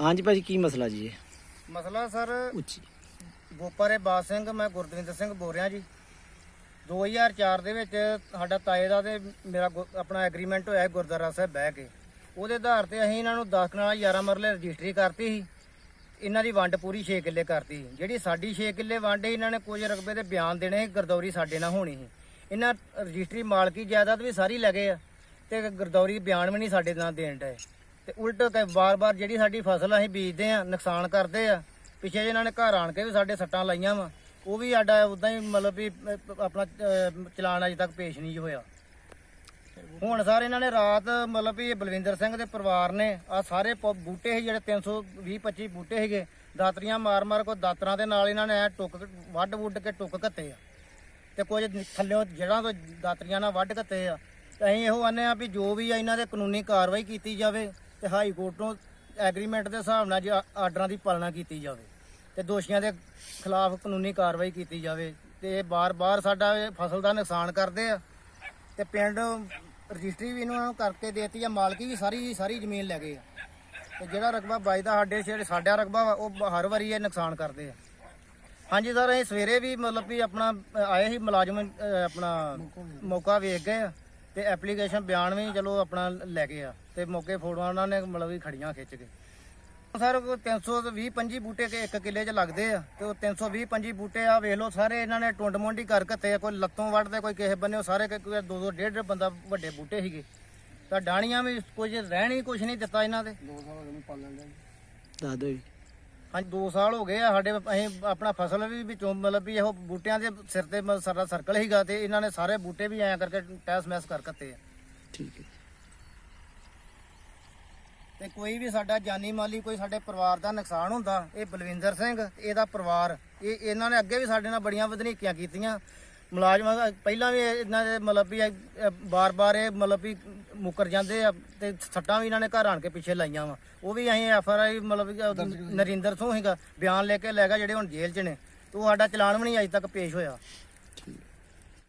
ਹਾਂਜੀ ਭਾਜੀ ਕੀ ਮਸਲਾ ਜੀ ਇਹ? ਮਸਲਾ ਸਰ ਉੱਚੀ। ਗੋਪਾਰੇ ਬਾਦ ਸਿੰਘ ਮੈਂ ਗੁਰਦਵਿੰਦਰ ਸਿੰਘ ਬੋਲ ਰਿਹਾ ਜੀ 2004 ਦੇ ਵਿੱਚ ਸਾਡਾ ਤਾਏ ਦਾ ਤੇ ਮੇਰਾ ਗੁ- ਆਪਣਾ ਐਗਰੀਮੈਂਟ ਹੋਇਆ ਗੁਰਦੁਆਰਾ ਸਾਹਿਬ ਬਹਿ ਕੇ। ਉਹਦੇ ਆਧਾਰ ਤੇ ਅਸੀਂ ਇਹਨਾਂ ਨੂੰ 10 ਨਾਲ 11 ਮਰਲੇ ਰਜਿਸਟਰੀ ਕਰਤੀ ਸੀ। ਇਹਨਾਂ ਦੀ ਵੰਡ ਪੂਰੀ 6 ਕਿੱਲੇ ਕਰਤੀ ਸੀ। ਜਿਹੜੀ ਸਾਡੀ 6 ਕਿੱਲੇ ਵੰਡ ਸੀ ਇਹਨਾਂ ਨੇ ਕੁਝ ਰਕਬੇ ਦੇ ਬਿਆਨ ਦੇਣੇ ਸੀ ਗਰਦੌਰੀ ਸਾਡੇ ਨਾਲ ਹੋਣੀ ਸੀ। ਇਹਨਾਂ ਰਜਿਸਟਰੀ ਮਾਲਕੀ ਜਾਇਦਾਦ ਵੀ ਸਾਰੀ ਲੱਗੇ ਆ ਤੇ ਗਰਦੌਰੀ ਬਿਆਨ ਵੀ ਨਹੀਂ ਸਾਡੇ ਨਾਲ ਦੇਣ ਡਏ। ਤੇ ਉਲਟ ਕੇ ਵਾਰ-ਵਾਰ ਜਿਹੜੀ ਸਾਡੀ ਫਸਲ ਅਸੀਂ ਬੀਜਦੇ ਆ ਨੁਕਸਾਨ ਕਰਦੇ ਆ। ਪਿੱਛੇ ਜਿਹੇ ਇਹਨਾਂ ਨੇ ਘਰ ਆਣ ਕੇ ਵੀ ਸਾਡੇ ਸੱਟਾਂ ਲਾਈਆਂ ਵਾ। ਉਹ ਵੀ ਸਾਡਾ ਉਦਾਂ ਹੀ ਮਤਲਬ ਵੀ ਆਪਣਾ ਚਲਾਨ ਅਜੇ ਤੱਕ ਪੇਸ਼ ਨਹੀਂ ਹੋਇਆ। ਹੁਣ ਸਰ ਇਹਨਾਂ ਨੇ ਰਾਤ ਮਤਲਬ ਵੀ ਬਲਵਿੰਦਰ ਸਿੰਘ ਦੇ ਪਰਿਵਾਰ ਨੇ ਆ ਸਾਰੇ ਪ- ਬੂਟੇ ਸੀ ਜਿਹੜੇ 320 25 ਬੂਟੇ ਸੀਗੇ। ਦਾਤਰੀਆਂ ਮਾਰ ਮਾਰ ਕੋ ਦਾਤਰਾਂ ਦੇ ਨਾਲ ਇਹਨਾਂ ਨੇ ਟੁੱਕ ਵੱਢ ਵੁੱਢ ਕੇ ਟੁੱਕ ਕੱਤੇ ਆ। ਤੇ ਕੁਝ ਥੱਲਿਓਂ ਜੜਾਂ ਤੋਂ ਦਾਤਰੀਆਂ ਨਾਲ ਵੱਢ ਕੱਤੇ ਆ। ਤੇ ਅਸੀਂ ਇਹੋ ਆਨੇ ਆ ਵੀ ਜੋ ਵੀ ਆ ਇਹਨਾਂ ਦੇ ਕਾਨੂੰਨੀ ਕਾਰਵਾਈ ਕੀਤੀ ਜਾਵੇ ਤੇ ਹਾਈ ਕੋਰਟ ਤੋਂ ਐਗਰੀਮੈਂਟ ਦੇ ਹਿਸਾਬ ਨਾਲ ਜੇ ਆਰਡਰਾਂ ਦੀ ਪਾਲਣਾ ਕੀਤੀ ਜਾਵੇ ਤੇ ਦੋਸ਼ੀਆਂ ਦੇ ਖਿਲਾਫ ਕਾਨੂੰਨੀ ਕਾਰਵਾਈ ਕੀਤੀ ਜਾਵੇ ਤੇ ਇਹ ਬਾਰ-ਬਾਰ ਸਾਡਾ ਇਹ ਫਸਲ ਦਾ ਨੁਕਸਾਨ ਕਰਦੇ ਆ ਤੇ ਪਿੰਡ ਰਜਿਸਟਰੀ ਵੀ ਇਹਨਾਂ ਨੂੰ ਕਰਕੇ ਦੇਤੀ ਆ ਮਾਲਕੀ ਵੀ ਸਾਰੀ ਦੀ ਸਾਰੀ ਜ਼ਮੀਨ ਲੈ ਗਏ ਆ। ਤੇ ਜਿਹੜਾ ਰਕਬਾ ਵੱਜਦਾ ਸਾਡੇ ਜਿਹੜੇ ਸਾਡਾ ਰਕਬਾ ਵਾ ਉਹ ਬ- ਹਰ ਵਾਰੀ ਇਹ ਨੁਕਸਾਨ ਕਰਦੇ ਆ। ਹਾਂਜੀ ਸਰ ਅਸੀਂ ਸਵੇਰੇ ਵੀ ਮਤਲਬ ਵੀ ਆਪਣਾ ਅ, ਆਏ ਸੀ ਮੁਲਾਜ਼ਮ ਅ, ਆਪਣਾ ਮੌਕਾ ਵੇਖ ਗਏ ਆ। ਤੇ ਐਪਲੀਕੇਸ਼ਨ ਬਿਆਨ ਵੀ ਚਲੋ ਆਪਣਾ ਲੈ ਗਏ ਆ ਤੇ ਮੌਕੇ ਫੋਟੋਆਂ ਉਹਨਾਂ ਨੇ ਮਤਲਬ ਵੀ ਖੜੀਆਂ ਖਿੱਚ ਕੇ। ਸਰ ਕੋਈ 320 25 ਬੂਟੇ ਕੇ ਇੱਕ ਕਿੱਲੇ 'ਚ ਲੱਗਦੇ ਆ ਤੇ ਉਹ 320 25 ਬੂਟੇ ਆ ਵੇਖ ਲਓ ਸਾਰੇ ਇਹਨਾਂ ਨੇ ਟੁੰਡ ਮੁੰਡੀ ਕਰ ਘੱਤੇ ਆ ਕੋਈ ਲੱਤੋਂ ਵੱਢਦੇ ਕੋਈ ਕਿਸੇ ਬੰਨੇ ਸਾਰੇ ਕਿ- ਕੋਈ ਦੋ ਦੋ ਡੇਢ ਡੇਢ ਬੰਦਾ ਵੱਡੇ ਬੂਟੇ ਸੀਗੇ। ਤਾਂ ਡਾਣੀਆਂ ਵੀ ਕੁਝ ਰਹਿਣ ਹੀ ਕੁਝ ਨਹੀਂ ਦਿੱਤਾ ਇਹਨਾਂ ਦੇ। ਦੱਸ ਦਿਓ ਜੀ। ਹਾਂਜੀ 2 ਸਾਲ ਹੋ ਗਏ ਆ ਸਾਡੇ ਅਸੀਂ ਆਪਣਾ ਫਸਲ ਵੀ ਵਿੱਚੋਂ ਮਤਲਬ ਵੀ ਇਹੋ ਬੂਟਿਆਂ ਦੇ ਸਿਰ ਤੇ ਮ- ਸਾਡਾ ਸਰਕਲ ਹੀਗਾ ਤੇ ਇਹਨਾਂ ਨੇ ਸਾਰੇ ਬੂਟੇ ਵੀ ਐਂ ਕਰਕੇ ਟੈਸ ਮੈਸ ਕਰ ਕੱਤੇ ਆ। ਠੀਕ ਹੈ। ਤੇ ਕੋਈ ਵੀ ਸਾਡਾ ਜਾਨੀ ਮਾਲੀ ਕੋਈ ਸਾਡੇ ਪਰਿਵਾਰ ਦਾ ਨੁਕਸਾਨ ਹੁੰਦਾ ਇਹ ਬਲਵਿੰਦਰ ਸਿੰਘ ਤੇ ਇਹਦਾ ਪਰਿਵਾਰ ਇਹ ਇਹਨਾਂ ਨੇ ਅੱਗੇ ਵੀ ਸਾਡੇ ਨਾਲ ਬੜੀਆਂ ਵਧਨੀਕੀਆਂ ਕੀਤੀਆਂ। ਮੁਲਾਜ਼ਮਾਂ ਦਾ- ਪਹਿਲਾਂ ਵੀ ਇਹਨਾਂ ਦੇ ਮਤਲਬ ਵੀ ਬਾਰ-ਬਾਰ ਇਹ ਮਤਲਬ ਵੀ ਮੁੱਕਰ ਜਾਂਦੇ ਆ ਤੇ ਸੱਟਾਂ ਵੀ ਇਹਨਾਂ ਨੇ ਘਰ ਆਣ ਕੇ ਪਿੱਛੇ ਲਾਈਆਂ ਵਾ। ਉਹ ਵੀ ਅਸੀਂ ਐਫ ਆਰ ਆਈ ਮਤਲਬ ਨਰਿੰਦਰ ਸਿੰਘ ਸੀਗਾ ਬਿਆਨ ਲੈ ਕੇ ਲੈ ਗਿਆ ਜਿਹੜੇ ਹੁਣ ਜੇਲ੍ਹ 'ਚ ਨੇ। ਤੇ ਉਹ ਸਾਡਾ ਚਲਾਨ ਵੀ ਨਹੀਂ ਅਜੇ ਤੱਕ ਪੇਸ਼ ਹੋਇਆ।